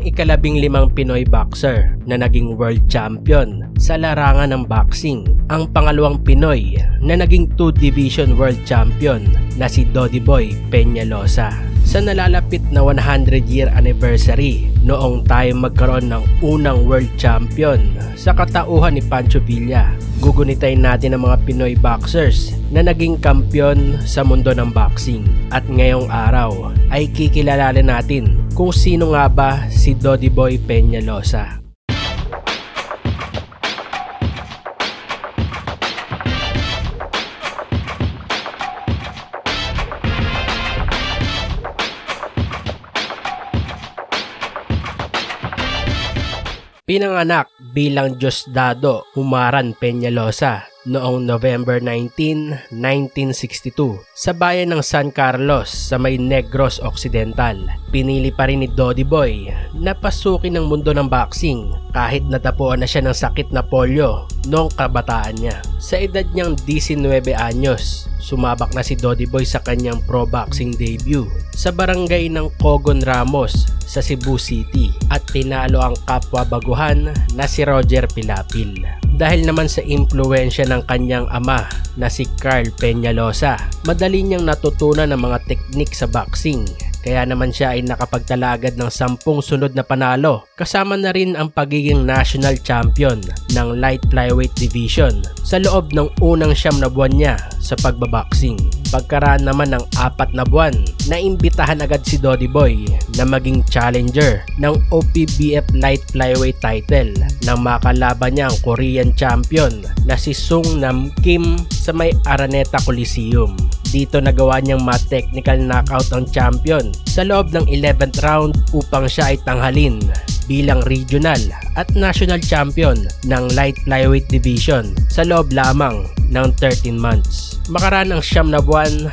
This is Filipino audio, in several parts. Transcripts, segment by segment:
ang ikalabing limang Pinoy boxer na naging world champion sa larangan ng boxing. Ang pangalawang Pinoy na naging 2 division world champion na si Dodi Boy Peñalosa. Sa nalalapit na 100 year anniversary noong tayo magkaroon ng unang world champion sa katauhan ni Pancho Villa, gugunitain natin ang mga Pinoy boxers na naging kampyon sa mundo ng boxing. At ngayong araw ay kikilalanin natin kung sino nga ba si Dodi Boy Peñalosa. Pinanganak bilang Diosdado Humaran Peñalosa noong November 19, 1962 sa bayan ng San Carlos sa may Negros Occidental. Pinili pa rin ni Dodi Boy na pasukin ng mundo ng boxing kahit natapuan na siya ng sakit na polio noong kabataan niya. Sa edad niyang 19 anyos, sumabak na si Dodi Boy sa kanyang pro boxing debut sa barangay ng Cogon Ramos sa Cebu City at tinalo ang kapwa baguhan na si Roger Pilapil. Dahil naman sa impluensya ng kanyang ama na si Carl Peñalosa, madali niyang natutunan ang mga teknik sa boxing kaya naman siya ay nakapagtala agad ng sampung sunod na panalo kasama na rin ang pagiging national champion ng light flyweight division sa loob ng unang siyam na buwan niya sa pagbaboxing. Pagkaraan naman ng apat na buwan, naimbitahan agad si Dodi Boy na maging challenger ng OPBF light flyweight title nang makalaban niya ang Korean champion na si Sung Nam Kim sa may Araneta Coliseum. Dito nagawa niyang ma-technical knockout ang champion sa loob ng 11th round upang siya ay tanghalin bilang regional at national champion ng light flyweight division sa loob lamang ng 13 months. Makaraan ng siyam na buwan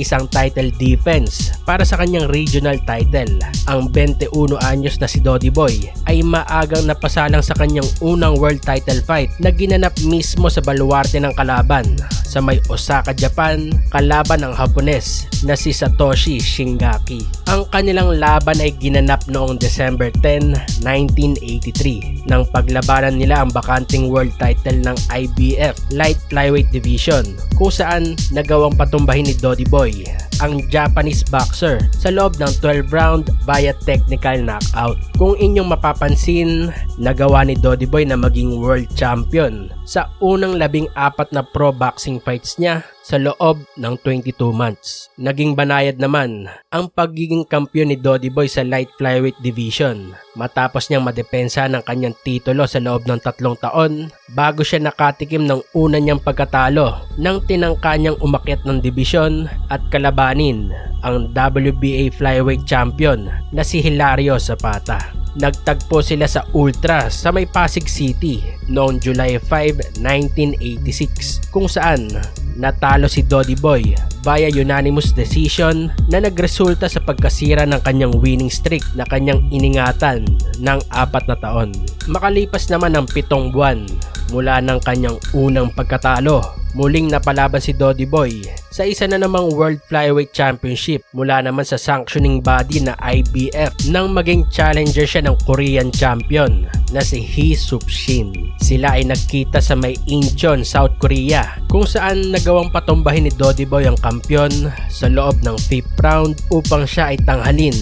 isang title defense para sa kanyang regional title. Ang 21 anyos na si Dodi Boy ay maagang napasalang sa kanyang unang world title fight na ginanap mismo sa baluarte ng kalaban sa may Osaka, Japan, kalaban ng Hapones na si Satoshi Shingaki. Ang kanilang laban ay ginanap noong December 10, 1983 nang paglabanan nila ang bakanting world title ng IBF Light Flyweight Division kung saan nagawang patumbahin ni Dodi Boy Yeah. Ang Japanese boxer sa loob ng 12 round via technical knockout. Kung inyong mapapansin, nagawa ni Dodi Boy na maging world champion sa unang labing apat na pro boxing fights niya sa loob ng 22 months. Naging banayad naman ang pagiging kampiyon ni Dodi Boy sa light flyweight division matapos niyang madepensa ng kanyang titulo sa loob ng tatlong taon bago siya nakatikim ng una niyang pagkatalo nang tinangka niyang umakyat ng dibisyon at kalabanin ang WBA flyweight champion na si Hilario Zapata. Nagtagpo sila sa Ultra sa may Pasig City noong July 5, 1986 kung saan natalo si Dodi Boy via unanimous decision na nagresulta sa pagkasira ng kanyang winning streak na kanyang iningatan ng apat na taon. Makalipas naman ng pitong buwan mula ng kanyang unang pagkatalo Muling napalaban si Dodi Boy sa isa na namang World Flyweight Championship mula naman sa sanctioning body na IBF nang maging challenger siya ng Korean champion na si Hee Sup Shin. Sila ay nagkita sa may Incheon, South Korea kung saan nagawang patumbahin ni Dodi Boy ang kampyon sa loob ng 5th round upang siya ay tanghalin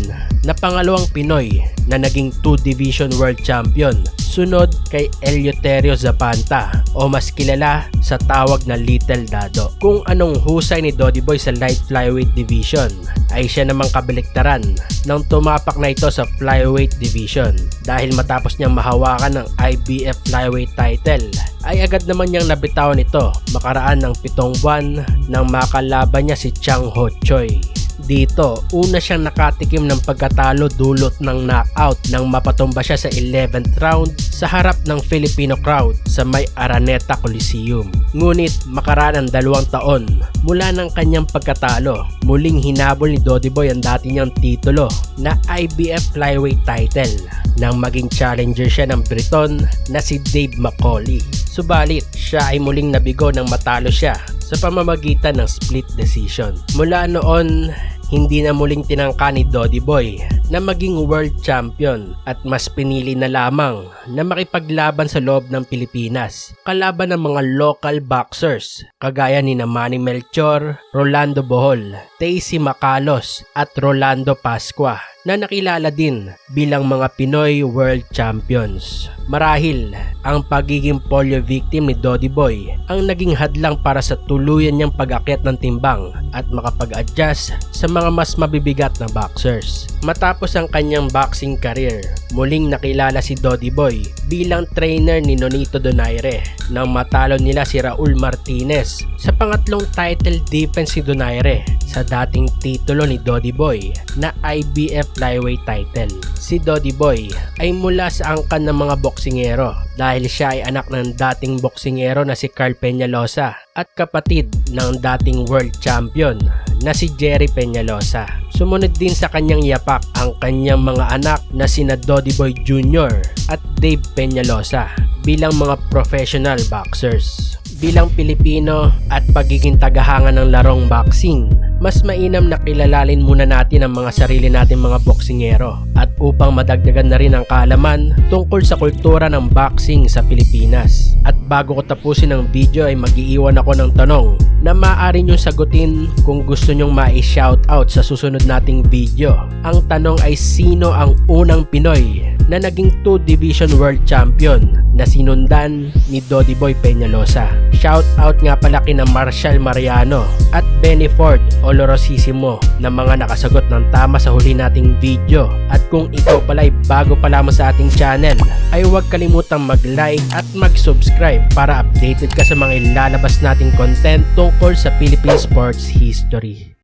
na pangalawang Pinoy na naging 2 Division World Champion sunod kay Eleuterio Zapanta o mas kilala sa tawag na Little Dado. Kung anong husay ni Dodi Boy sa light flyweight division ay siya namang kabaliktaran nang tumapak na ito sa flyweight division dahil matapos niyang mahawakan ng IBF flyweight title ay agad naman niyang nabitawan ito makaraan ng pitong buwan nang makalaban niya si Chang Ho Choi. Dito, una siyang nakatikim ng pagkatalo dulot ng knockout nang mapatumba siya sa 11th round sa harap ng Filipino crowd sa may Araneta Coliseum. Ngunit makaraan ng dalawang taon mula ng kanyang pagkatalo, muling hinabol ni Dodi Boy ang dati niyang titulo na IBF Flyweight title nang maging challenger siya ng Briton na si Dave McCauley. Subalit, siya ay muling nabigo nang matalo siya sa pamamagitan ng split decision. Mula noon hindi na muling tinangka ni Dodi Boy na maging world champion at mas pinili na lamang na makipaglaban sa loob ng Pilipinas kalaban ng mga local boxers kagaya ni Manny Melchor, Rolando Bohol, Stacy Macalos at Rolando Pascua na nakilala din bilang mga Pinoy World Champions. Marahil, ang pagiging polio victim ni Dodi Boy ang naging hadlang para sa tuluyan niyang pag-akyat ng timbang at makapag-adjust sa mga mas mabibigat na boxers. Matapos ang kanyang boxing career, muling nakilala si Dodi Boy bilang trainer ni Nonito Donaire nang matalo nila si Raul Martinez sa pangatlong title defense ni Donaire sa dating titulo ni Dodi Boy na IBF flyweight title. Si Dodi Boy ay mula sa angkan ng mga boksingero dahil siya ay anak ng dating boksingero na si Carl Peñalosa at kapatid ng dating world champion na si Jerry Peñalosa. Sumunod din sa kanyang yapak ang kanyang mga anak na sina Dodi Boy Jr. at Dave Peñalosa bilang mga professional boxers. Bilang Pilipino at pagiging tagahanga ng larong boxing, mas mainam na kilalalin muna natin ang mga sarili nating mga boksingero at upang madagdagan na rin ang kaalaman tungkol sa kultura ng boxing sa Pilipinas. At bago ko tapusin ang video ay magiiwan ako ng tanong na maaari nyo sagutin kung gusto nyong ma-shoutout sa susunod nating video. Ang tanong ay sino ang unang Pinoy na naging 2 Division World Champion na sinundan ni Dodi Boy Peñalosa. Shoutout nga pala kina Marshall Mariano at Benny Ford Olorosissimo na mga nakasagot ng tama sa huli nating video. At kung ikaw pala ay bago pa lamang sa ating channel, ay huwag kalimutang mag-like at mag-subscribe para updated ka sa mga ilalabas nating content tungkol sa Philippine sports history.